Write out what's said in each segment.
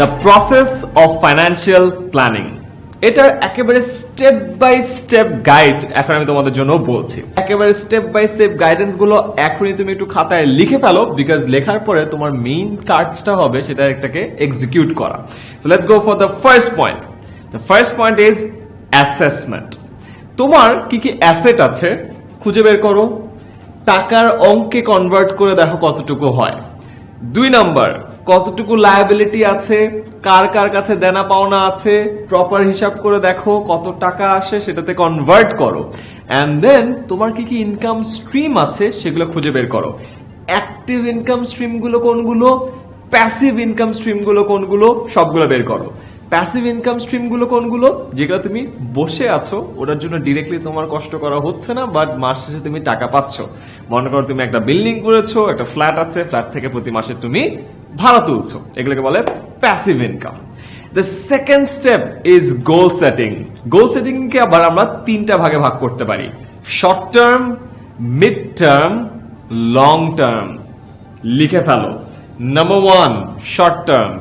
The process of financial planning এটার একেবারে step by step guide এখন আমি তোমাদের জন্য বলছি। একেবারে স্টেপ বাই স্টেপ গাইডেন্সগুলো এখনই তুমি একটু খাতায় লিখে ফেলো বিকজ লেখার পরে তোমার মেইন কাজটা হবে সেটা একটাকে এক্সিকিউট করা। So let's go for the first point the first point is assessment তোমার কি কি অ্যাসেট আছে, খুঁজে বের করো। টাকার অঙ্কে কনভার্ট করে দেখো কতটুকু হয়। দুই নাম্বার কতটুকু লায়াবিলিটি আছে, কার কার কাছে দেনা পাওনা আছে প্রপার হিসাব করে দেখো কত টাকা আসে সেটাতে কনভার্ট করো। অ্যান্ড দেন তোমার কি কি ইনকাম স্ট্রিম আছে সেগুলো খুঁজে বের করো। অ্যাক্টিভ ইনকাম স্ট্রিমগুলো কোনগুলো? প্যাসিভ ইনকাম স্ট্রিমগুলো কোনগুলো? সবগুলো বের করো। প্যাসিভ ইনকাম স্ট্রিমগুলো কোনগুলো? যেগুলো তুমি বসে আছো, ওটার জন্য ডিরেক্টলি তোমার কষ্ট করা হচ্ছে না বাট মাস শেষে তুমি টাকা পাচ্ছ। মনে করো তুমি একটা বিল্ডিং করেছ, একটা ফ্ল্যাট আছে ফ্ল্যাট থেকে প্রতি মাসে তুমি ভাড়া তুলছো এগুলোকে বলে passive income the second step is goal setting goal setting কে আবার আমরা তিনটা ভাগে ভাগ করতে পারি। Short term mid term long term লিখে ফেলো। নাম্বার ওয়ান শর্ট টার্ম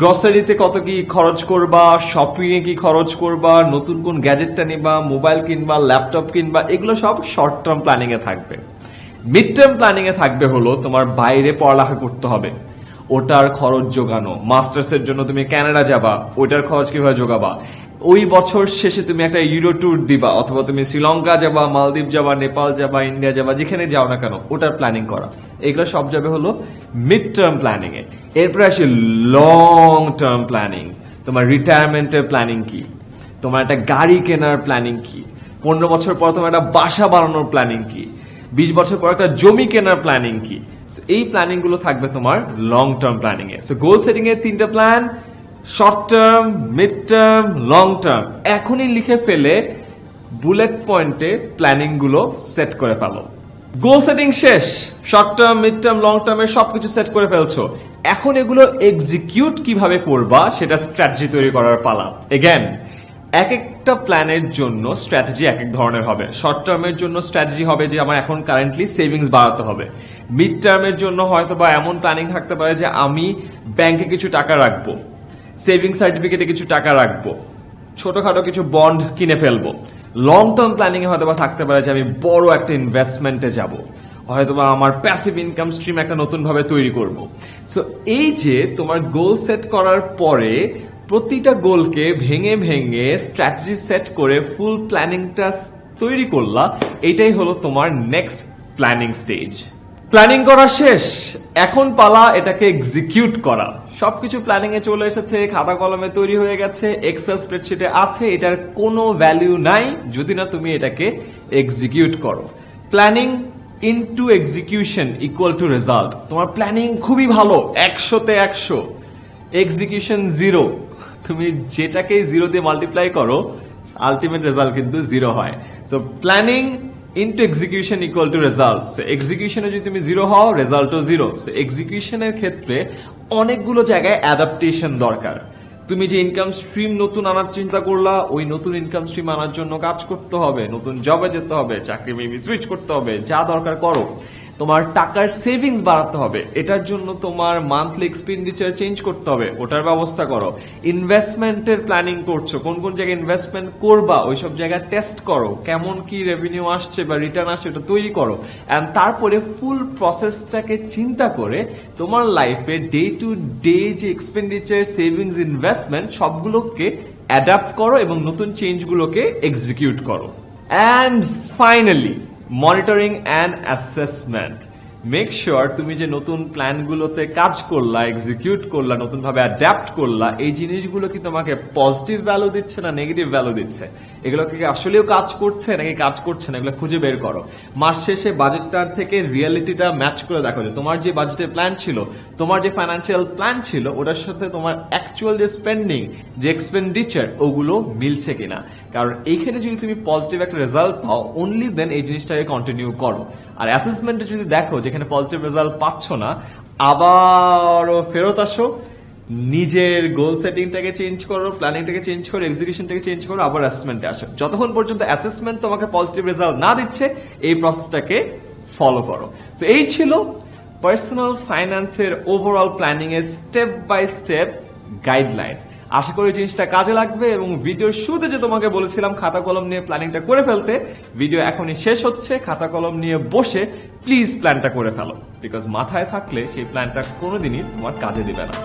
গ্রসারিতে কত কি খরচ করবা শপিং এ কি খরচ করবা, নতুন কোন গ্যাজেটটা নিবা মোবাইল কিনবা ল্যাপটপ কিনবা, এগুলো সব শর্ট টার্ম প্ল্যানিং এ থাকবে। মিড টার্ম প্ল্যানিং এ থাকবে হলো তোমার বাইরে পড়ালেখা করতে হবে। ওটার খরচ যোগানো মাস্টার্স এর জন্য তুমি কানাডা যাবা, ওইটার খরচ কীভাবে যোগাবা ওই বছর শেষে তুমি একটা ইউরো ট্যুর দিবা, অথবা তুমি শ্রীলঙ্কা যাবা মালদ্বীপ যাবা নেপাল যাবা ইন্ডিয়া যাবা, যেখানে যাও না কেন, ওটার প্ল্যানিং করা। এগুলো সব যাবে হলো মিড টার্ম প্ল্যানিং এ। এরপরে আসে লং টার্ম প্ল্যানিং তোমার রিটায়ারমেন্টের প্ল্যানিং কি? তোমার একটা গাড়ি কেনার প্ল্যানিং কি? পনেরো বছর পর তোমার একটা বাসা বানানোর প্ল্যানিং কি? বিশ বছর পর একটা জমি কেনার প্ল্যানিং কি? এই প্ল্যানিংগুলো থাকবে তোমার লং টার্ম প্ল্যানিং এ। গোল সেটিং এর তিনটা plan short term mid term long term এখনই লিখে ফেলে বুলেট পয়েন্টে প্ল্যানিংগুলো সেট করে ফেলো। গোল সেটিং শেষ short term mid term long টার্মে সবকিছু সেট করে ফেলছো। এখন এগুলো এক্সিকিউট কীভাবে করবা, সেটা স্ট্র্যাটেজি তৈরি করার পালা। এগেন এক একটা প্ল্যানের জন্য স্ট্র্যাটেজি এক এক ধরনের হবে। শর্ট টার্মের জন্য স্ট্র্যাটেজি হবে যে আমার এখন কারেন্টলি সেভিংস বাড়াতে হবে। মিড টার্মের জন্য হয়তো বা এমন প্ল্যানিং থাকতে পারে যে আমি ব্যাংকে কিছু টাকা রাখব সেভিংস সার্টিফিকেটে কিছু টাকা রাখব, ছোটখাটো কিছু বন্ড কিনে ফেলব। লং টার্ম প্ল্যানিং হয়তো বা থাকতে পারে যে আমি বড় একটা ইনভেস্টমেন্টে যাব। হয়তো বা আমার প্যাসিভ ইনকাম স্ট্রিম একটা নতুন ভাবে তৈরি করব। সো এই যে তোমার গোল সেট করার পরে প্রতিটা গোলকে ভেঙে ভেঙে স্ট্র্যাটেজি সেট করে ফুল প্ল্যানিংটা তৈরি করলা। এটাই হলো তোমার নেক্সট প্ল্যানিং স্টেজ প্ল্যানিং করা শেষ। এখন পালা এটাকে এক্সিকিউট করা। সবকিছু প্ল্যানিং এ চলে এসেছে, খাতা কলমে তৈরি হয়ে গেছে এক্সেল স্প্রেডশিটে আছে, এটার কোনো ভ্যালু নাই, যদি না তুমি এটাকে এক্সিকিউট করো। Planning into execution equal to result তোমার প্ল্যানিং খুবই ভালো, একশোতে একশো। এক্সিকিউশন জিরো তুমি যেটাকে জিরো দিয়ে মাল্টিপ্লাই করো আলটিমেট রেজাল্ট কিন্তু জিরো হয়। So planning into execution equal to result so এক্সিকিউশনে যদি তুমি জিরো হও রেজাল্টও জিরো সো এক্সিকিউশনের ক্ষেত্রে অনেকগুলো জায়গায় অ্যাডাপ্টেশন দরকার। তুমি যে ইনকাম স্ট্রিম নতুন আনার চিন্তা করলা, ওই নতুন ইনকাম স্ট্রিম আনার জন্য কাজ করতে হবে, নতুন জবে যেতে হবে, চাকরি মেবি সুইচ করতে হবে, যা দরকার করো। তোমার টাকার সেভিংস বাড়াতে হবে। এটার জন্য তোমার মান্থলি এক্সপেন্ডিচার চেঞ্জ করতে হবে। ওটার ব্যবস্থা করো। ইনভেস্টমেন্টের প্ল্যানিং করছ। কোন কোন জায়গায় ইনভেস্টমেন্ট করবা, ওইসব জায়গায় টেস্ট করো। কেমন কি রেভিনিউ আসছে বা রিটার্ন আসছে, ওটা তৈরি করো। অ্যান্ড তারপরে ফুল প্রসেসটাকে চিন্তা করে তোমার লাইফে ডে টু ডে যে এক্সপেন্ডিচার সেভিংস ইনভেস্টমেন্ট সবগুলোকে অ্যাডাপ্ট করো এবং নতুন চেঞ্জগুলোকে এক্সিকিউট করো। And finally monitoring and assessment make sure তুমি যে নতুন প্ল্যানগুলোতে কাজ করলা এক্সিকিউট করলা নতুন ভাবে অ্যাডাপ্ট করলা, এই জিনিসগুলো কি তোমাকে পজিটিভ ভ্যালু দিচ্ছে না নেগেটিভ ভ্যালু দিচ্ছে? এগুলো কি আসলেও কাজ করছে নাকি কাজ করছে না? এগুলো খুঁজে বের করো। মাস শেষে বাজেটটার থেকে রিয়েলিটিটা ম্যাচ করে দেখো যে তোমার যে বাজেটের প্ল্যান ছিল, তোমার যে ফাইন্যান্সিয়াল প্ল্যান ছিল, ওটার সাথে তোমার অ্যাকচুয়াল যে স্পেন্ডিং যে এক্সপেন্ডিচার ওগুলো মিলছে কিনা? কারণ এইখানে যদি তুমি পজিটিভ একটা রেজাল্ট পাও অনলি দেন এই জিনিসটাকে কন্টিনিউ করো। আর অ্যাসেসমেন্টে যদি দেখো যেখানে পজিটিভ রেজাল্ট পাচ্ছ না, আবারও ফেরত আসো, নিজের গোল সেটিংটাকে চেঞ্জ করো প্ল্যানিংটাকে চেঞ্জ করো এক্সিকিউশনটাকে চেঞ্জ করো, আবার অ্যাসেসমেন্টে আসো। যতক্ষণ পর্যন্ত অ্যাসেসমেন্ট তোমাকে পজিটিভ রেজাল্ট না দিচ্ছে, এই প্রসেসটাকে ফলো করো। তো এই ছিল পার্সোনাল ফাইন্যান্সের ওভারঅল প্ল্যানিং এর স্টেপ বাই স্টেপ গাইডলাইন্স আশা করি জিনিসটা কাজে লাগবে এবং ভিডিও শুরুতে যে তোমাকে বলেছিলাম খাতা কলম নিয়ে প্ল্যানিংটা করে ফেলতে, ভিডিও এখনই শেষ হচ্ছে, খাতা কলম নিয়ে বসে প্লিজ প্ল্যানটা করে ফেলো বিকজ মাথায় থাকলে সেই প্ল্যানটা কোনোদিনই তোমার কাজে দিবে না।